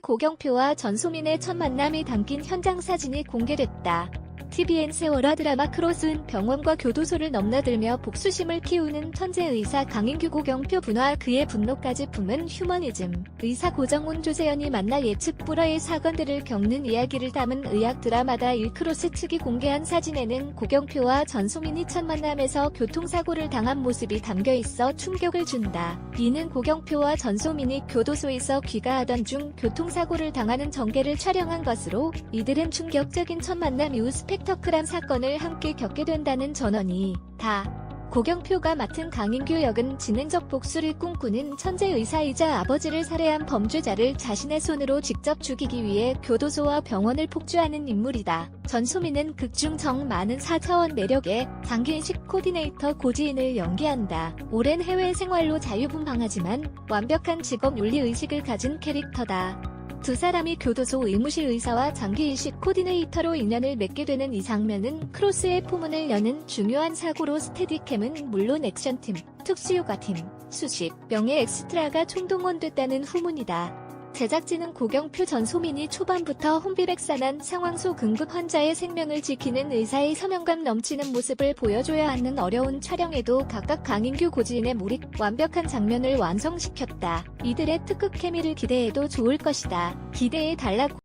고경표와 전소민의 첫 만남이 담긴 현장 사진이 공개됐다. TVN 세월화 드라마 크로스는 병원과 교도소를 넘나들며 복수심을 키우는 천재 의사 강인규 고경표 분화 그의 분노까지 품은 휴머니즘. 의사 고정훈 조세현이 만나 예측 불허의 사건들을 겪는 이야기를 담은 의학 드라마다 일크로스 측이 공개한 사진에는 고경표와 전소민이 첫 만남에서 교통사고를 당한 모습이 담겨 있어 충격을 준다. 이는 고경표와 전소민이 교도소에서 귀가하던 중 교통사고를 당하는 전개를 촬영한 것으로 이들은 충격적인 첫 만남 이후 스 펙터클한 사건을 함께 겪게 된다는 전언이 다. 고경표가 맡은 강인규 역은 지능적 복수를 꿈꾸는 천재 의사이자 아버지를 살해한 범죄자를 자신의 손으로 직접 죽이기 위해 교도소와 병원을 폭주하는 인물이다. 전소민은 극중 정 많은 4차원 매력의 장기인식 코디네이터 고지인을 연기한다. 오랜 해외 생활로 자유분방하지만 완벽한 직업 윤리의식을 가진 캐릭터다. 두 사람이 교도소 의무실 의사와 장기인식 코디네이터로 인연을 맺게 되는 이 장면은 크로스의 포문을 여는 중요한 사고로 스테디캠은 물론 액션팀, 특수효과팀, 수십 명의 엑스트라가 총동원됐다는 후문이다. 제작진은 고경표 전 소민이 초반부터 혼비백산한 상황 속 응급 환자의 생명을 지키는 의사의 사명감 넘치는 모습을 보여줘야 하는 어려운 촬영에도 각각 강인규 고지인의 몰입, 완벽한 장면을 완성시켰다. 이들의 특급 케미를 기대해도 좋을 것이다. 기대해 달라고.